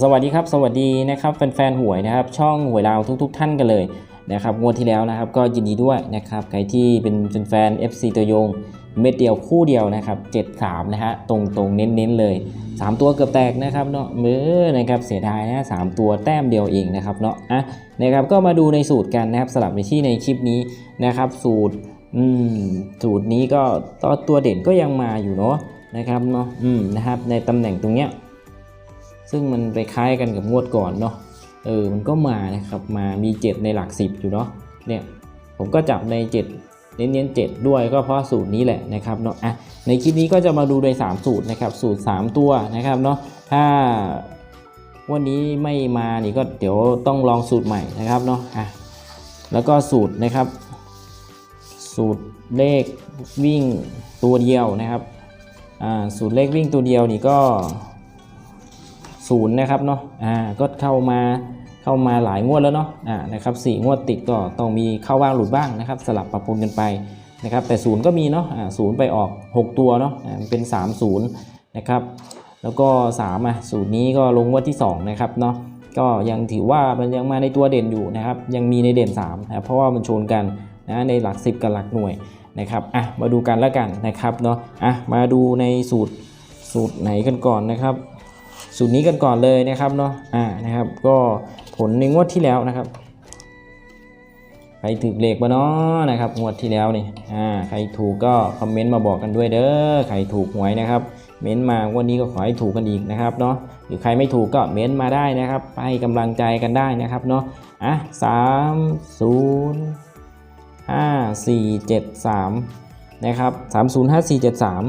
สวัสดีครับ สวัสดีนะครับแฟนๆหวยนะครับ ช่องหวยลาทุกๆท่านกันเลยนะครับงวดที่แล้วนะครับ ก็ยินดีด้วยนะครับใครที่เป็นแฟนๆ FC ตัวยง เม็ดเดียวคู่เดียวนะครับ73นะฮะตรงๆเน้นๆเลย 3 ตัวเกือบแตกนะครับเนาะมือนะครับเสียดายนะสามตัวแต้มเดียวเองนะครับเนาะอะนะครับก็มาดูในสูตรกันนะครับสลับในที่ในคลิปนี้นะครับ สูตรอืมสูตรนี้ก็ตัวตัวเด่นก็ยังมาอยู่เนาะนะครับเนาะอืมนะครับในตำแหน่งตรงเนี้ยซึ่งมันไปคล้ายกันกับงวดก่อนเนาะเออมันก็มานะครับมามี 7 ในหลัก 10 อยู่เนาะเนี่ยผมก็จับใน 7 เน้นๆ7ด้วยก็เพราะสูตรนี้แหละนะครับเนาะอะในคลิปนี้ก็จะมาดูโดย 3 สูตรนะครับสูตร 3 ตัวนะครับเนาะถ้าวันนี้ไม่มานี่ก็เดี๋ยวต้องลองสูตรใหม่นะครับเนาะอะแล้วก็สูตรนะครับ สูตรเลขวิ่งตัวเดียวนะครับอ่าสูตรเลขวิ่งตัวเดียวนี่ก็ศูนย์นะครับเนาะอ่าก็เข้ามา เข้ามาหลายงวดแล้วเนาะอ่านะครับสี่งวดติดก็ต้องมีเข้าว่างหลุดบ้างนะครับ สลับปรับปรุงกันไปนะครับแต่ศูนย์ก็มีเนาะอ่าศูนย์ไปออก 6 ตัวเนาะอ่ามันเป็น 3 0นะครับแล้วก็3อะสูตรนี้ก็ลงงวดที่2นะครับเนาะก็ยังถือว่ามันยังมาในตัวเด่นอยู่นะครับยังมีในเด่น3นะเพราะว่ามันชนกันนะในหลัก 10 กับหลักหน่วยนะครับอะมาดูกันแล้วกันนะครับเนาะอะมาดูในสูตรสูตรไหนกันก่อนนะครับ สูตรนี้กันก่อนเลยนะครับเนาะอ่านะครับ ก็ผลในงวดที่แล้วนะครับใครถูกเลขบ้านาะนะครับงวดที่แล้วนี่อ่าใครถูกก็คอมเมนต์มาบอกกันด้วยเด้อใครถูกหวยนะครับเม้นมางวันนี้ก็ขอให้ถูกกันอีกนะครับเนาะหรือใครไม่ถูกก็เม้นมาได้นะครับให้กำลังใจกันได้นะครับเนาะอะสามศูนย์ห้าสี่เจ็ดสามนะครับสามศูนย์ห้าสี่เจ็ดสาม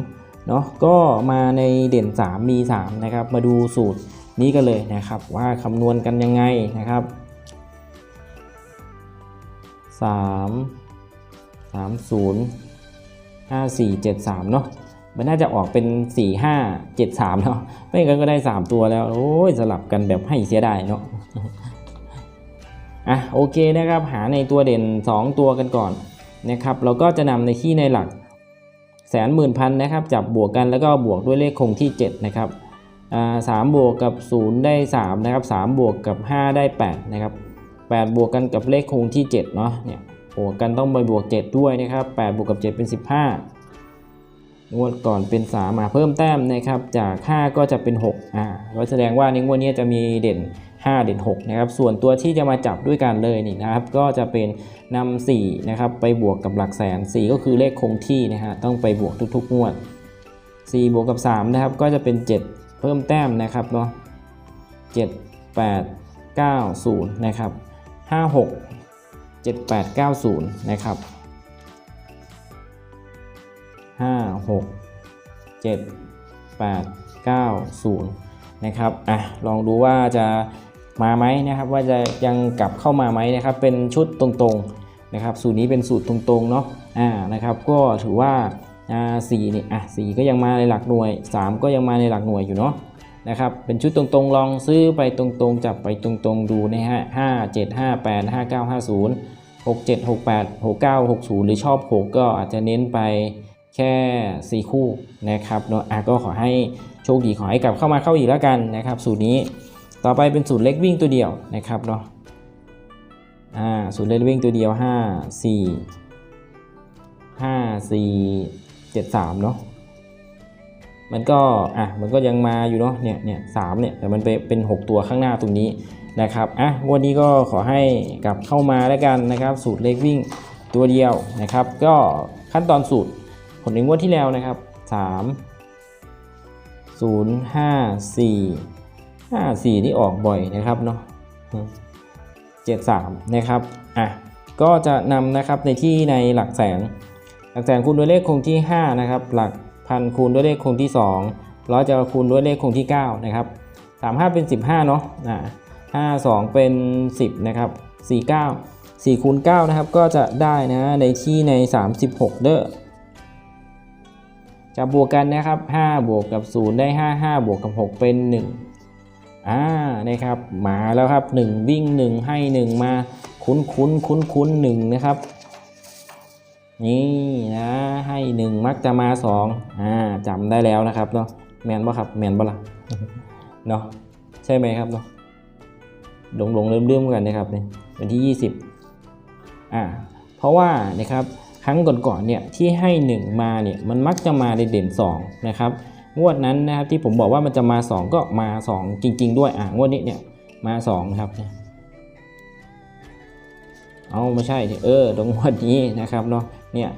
เนาะก็มาในเด่น 3 มี 3 นะครับ มาดูสูตรนี้กันเลยนะครับ ว่าคำนวณกันยังไงนะครับ 3 3 0 5 4 7 3 เนาะมันน่าจะออกเป็น 4 5 7 3 เนาะไม่งั้นก็ได้ 3 ตัวแล้ว โอ้ย สลับกันแบบให้เสียดายเนาะอะโอเคนะครับ หาในตัวเด่น 2 ตัวกันก่อนนะครับ เราก็จะนำในที่ในหลัก แสนหมื่นพันนะครับ จับบวกกันแล้วก็บวกด้วยเลขคงที่ 7 นะครับสามบวกกับ 0 ได้ 3 นะครับ 3 บวกกับ 5 ได้ 8 นะครับ 8 บวกกันกับเลขคงที่ 7 เนาะเนี่ยบวกกันต้องไปบวก 7 ด้วยนะครับ 8 บวกกับ 7 เป็น 15งวดก่อนเป็น 3 มาเพิ่มแต้มนะครับ จาก 5 ก็จะเป็น6อ่าก็แสดงว่าในงวดนี้จะมีเด่น 5 เด่น6นะครับส่วนตัวที่จะมาจับด้วยกันเลยนี่นะครับก็จะเป็นนำ4นะครับไปบวกกับหลักแสน 4 ก็คือเลขคงที่นะฮะต้องไปบวกทุกๆงวด 4 บวกกับ3นะครับก็จะเป็น 7 เพิ่มแต้มนะครับเนาะ7 8 9 0นะครับ5 6 7 8 9 0 นะครับ 5 6 7 8 9 0 นะครับ อะ ลองดูว่าจะ มาไหมนะครับ ว่าจะยังกลับเข้ามาไหมนะครับ เป็นชุดตรงๆนะครับ สูตรนี้เป็นสูตรตรงๆเนาะอ่านะครับ ก็ถือว่าอ่าสี่นี่อะสี่ก็ยังมาในหลักหน่วย 3 ก็ยังมาในหลักหน่วยอยู่เนาะนะครับ เป็นชุดตรงๆ ลองซื้อไปตรงๆ จับไปตรงๆ ดูนะฮะห้าเจ็ดห้าแปดห้าเก้าห้าศูนย์หกเจ็ดหกแปดหกเก้าหกศูนย์หรือชอบหกก็อาจจะเน้นไปแค่สี่คู่นะครับเนาะอะก็ขอให้โชคดีขอให้กลับเข้ามาเข้าอีกแล้วกันนะครับ สูตรนี้ ต่อไปเป็นสูตรเล็กวิ่งตัวเดียวนะครับเนาะอ่าสูตรเล็กวิ่งตัวเดียวห้าสี่ห้าสี่เจ็ดสามเนาะมันก็อะมันก็ยังมาอยู่เนาะเนี่ยเนี่ยสามเนี่ยแต่มันไปเป็น 6 ตัวข้างหน้าตรงนี้นะครับอะวันนี้ก็ขอให้กลับเข้ามาแล้วกันนะครับ สูตรเลขวิ่งตัวเดียวนะครับ ก็ขั้นตอนสูตรผลในงวดที่แล้วนะครับ 3 0 5 4 5 4ที่ออกบ่อยนะครับเนาะ7 3นะครับอะก็จะนำนะครับในที่ในหลักแสน หลักแสนคูณด้วยเลขคงที่ 5 นะครับ หลักพันคูณด้วยเลขคงที่2ร้อยจะคูณด้วยเลขคงที่ 9 นะครับ 3 5 เป็น 15 เนาะอ่า5 2 เป็น 10 นะครับ 4 9 4คูณ9นะครับก็จะได้นะในที่ใน 36 เด้อจะบวกกันนะครับ 5 บวกกับ 0 ได้ 5 5 บวกกับ 6 เป็น 1 อ่านะครับมาแล้วครับ 1 วิ่ง 1 ให้ 1 มาคุ้นคุ้นคุ้นคุ้นหนึ่งนะครับ นี่นะให้1มักจะมา2อ่าจำได้แล้วนะครับเนาะแมนบ่ครับแมนบ่ล่ะเนาะใช่ไหมครับเนาะหลงหลงลืมลืมกันนะครับเนี่ยวันที่ 20อ่าเพราะว่านะครับครั้งก่อนๆเนี่ยที่ให้ 1 มาเนี่ยมันมักจะมาในเด่น2นะครับ งวดนั้นนะครับที่ผมบอกว่ามันจะมา 2 ก็มา 2 จริง ๆ ด้วยอ่างวดนี้เนี่ยมา2นะครับเนี่ยเอาไม่ใช่เออตรงงวดนี้นะครับเนาะเนี่ย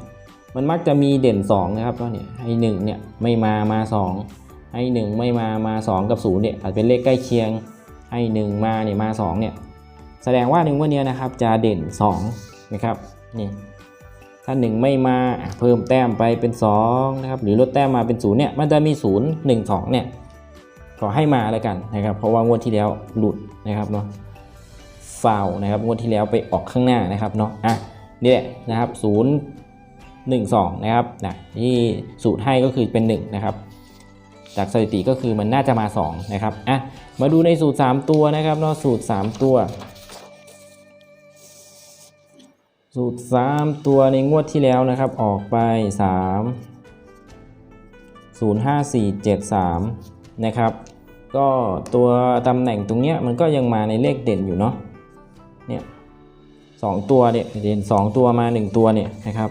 มันมักจะมีเด่น2นะครับเนาะเนี่ยให้1เนี่ยไม่มามา2ให้1ไม่มามา 2 กับ0เนี่ยอาจเป็นเลขใกล้เคียงให้1มาเนี่ยมา2เนี่ยแสดงว่าหนึ่งวันนี้นะครับจะเด่น2นะครับนี่ ถ้า 1 ไม่มาเพิ่มแต้มไปเป็น2นะครับหรือลดแต้มมาเป็น0เนี่ยมันจะมี 0 1 2เนี่ยขอให้มาแล้วกันนะครับเพราะว่างวดที่แล้วหลุดนะครับเนาะฟาวนะครับงวดที่แล้วไปออกข้างหน้านะครับเนาะอะนี่แหละนะครับ 0 1 2นะครับนะที่สูตรให้ก็คือเป็น1นะครับจากสถิติก็คือมันน่าจะมา2นะครับอะมาดูในสูตร 3 ตัวนะครับเนาะสูตร 3 ตัว สูตร 3 ตัวในงวดที่แล้วนะครับ ออกไป 3 0 5 4 7 3 นะครับ ก็ตัวตำแหน่งตรงเนี้ยมันก็ยังมาในเลขเด่นอยู่เนาะเนี่ยสองตัวเนี่ยเด่น 2 ตัวมา 1 ตัวเนี่ยนะครับ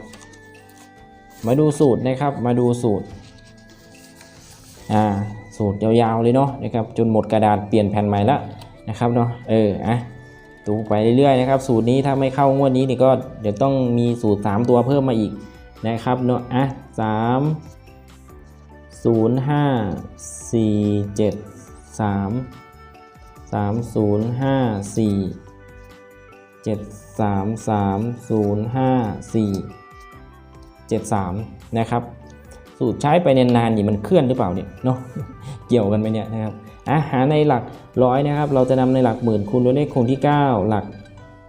มาดูสูตรนะครับมาดูสูตรอ่าสูตรยาวๆเลยเนาะนะครับจนหมดกระดาษเปลี่ยนแผ่นใหม่ละนะครับเนาะเอออะ ดูไปเรื่อยๆนะครับ สูตรนี้ถ้าไม่เข้างวดนี้นี่ก็เดี๋ยวต้องมีสูตร 3 ตัวเพิ่มมาอีกนะครับเนาะอะสามศูนย์ห้าสี่เจ็ดสามสามศูนย์ห้าสี่เจ็ดสามสามศูนย์ห้าสี่เจ็ดสามนะครับ สูตรใช้ไปนานๆนี่มันเคลื่อนหรือเปล่าเนี่ยเนาะเกี่ยวกันไหมเนี่ยนะครับ อะหาในหลักร้อยนะครับ เราจะนำในหลักหมื่นคูณด้วยเลขคงที่ 9 หลัก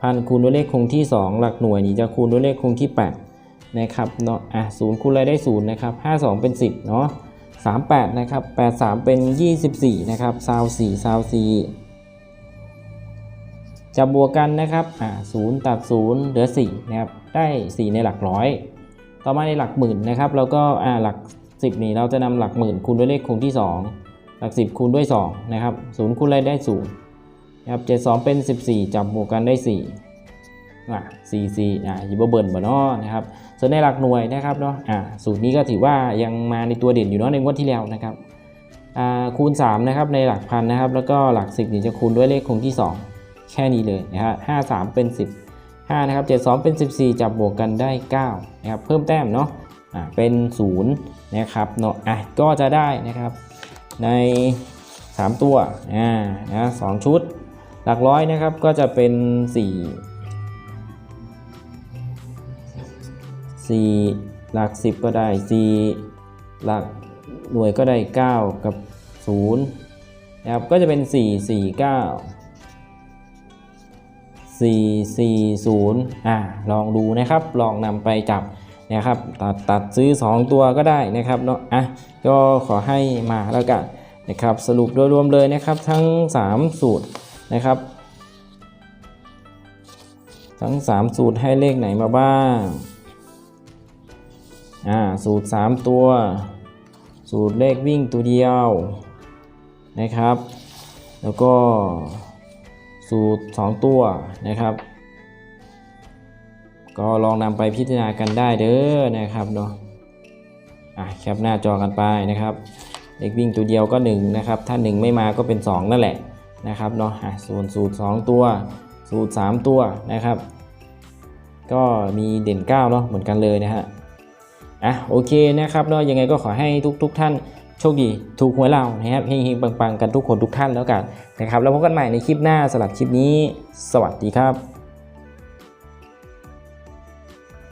พันคูณด้วยเลขคงที่ 2 หลักหน่วยนี่จะคูณด้วยเลขคงที่ 8 นะครับเนาะอะศูนย์คูณอะไรได้ศูนย์นะครับ52 เป็น 10 เนาะ38 นะครับ 83 เป็น 24 นะครับซาว4ซาว4จะบวกกันนะครับอะ0ตัด0เหลือ4นะครับ ได้ 4 ในหลักร้อย ต่อมาในหลักหมื่นนะครับเราก็อ่าหลัก 10 นี่เราจะนำหลักหมื่นคูณด้วยเลขคงที่ 2 ลัก10 คูณด้วย 2 นะครับ0คูณอะไรได้0นะครับ72 เป็น 14 จับบวกกันได้ 4 อะ4 4อะยิบเบิร์นบ่เนาะนะครับ ส่วนในหลักหน่วยนะครับเนาะอะสูตรนี้ก็ถือว่ายังมาในตัวเด่นอยู่เนาะในงวดที่แล้วนะครับอ่าคูณ 3 นะครับในหลักพันนะครับ แล้วก็หลัก 10นี่จะคูณด้วยเลขคงที่ 2 แค่นี้เลยนะฮะ53 เป็น 10 5นะครับ72 เป็น 14 จับบวกกันได้9นะครับเพิ่มแต้มเนาะอ่าเป็น 0 นะครับเนาะอะก็จะได้นะครับ ใน 3 ตัวอ่านะสองชุด หลักร้อยนะครับก็จะเป็น 4 4 หลัก 10 ก็ได้ 4 หลักหน่วยก็ได้ 9 กับ 0 นะครับ ก็จะเป็น 4 4 9 4 4 0 อ่า ลองดูนะครับ ลองนำไปจับ นะครับตัดตัดซื้อ 2 ตัวก็ได้นะครับเนาะอะก็ขอให้มาแล้วกันนะครับสรุปโดยรวมเลยนะครับทั้ง 3 สูตรนะครับ ทั้ง 3 สูตรให้เลขไหนมาบ้างอ่าสูตร 3 ตัว สูตรเลขวิ่งตัวเดียวนะครับ แล้วก็สูตร 2 ตัวนะครับ ก็ลองนำไปพิจารณากันได้เด้อนะครับเนาะอะแคปหน้าจอกันไปนะครับเลขวิ่งตัวเดียวก็1นะครับถ้า 1 ไม่มาก็เป็น 2 นั่นแหละนะครับเนาะอะส่วนสูตร 2 ตัว สูตร 3 ตัวนะครับ ก็มีเด่น9เนาะเหมือนกันเลยนะฮะอะโอเคนะครับเนาะยังไงก็ขอให้ทุกทุกๆท่านโชคดีถูกหวยเรานะครับเฮงๆปังๆ กันทุกคนทุกท่านแล้วกันนะครับแล้วพบกันใหม่ในคลิปหน้าสำหรับคลิปนี้ สวัสดีครับ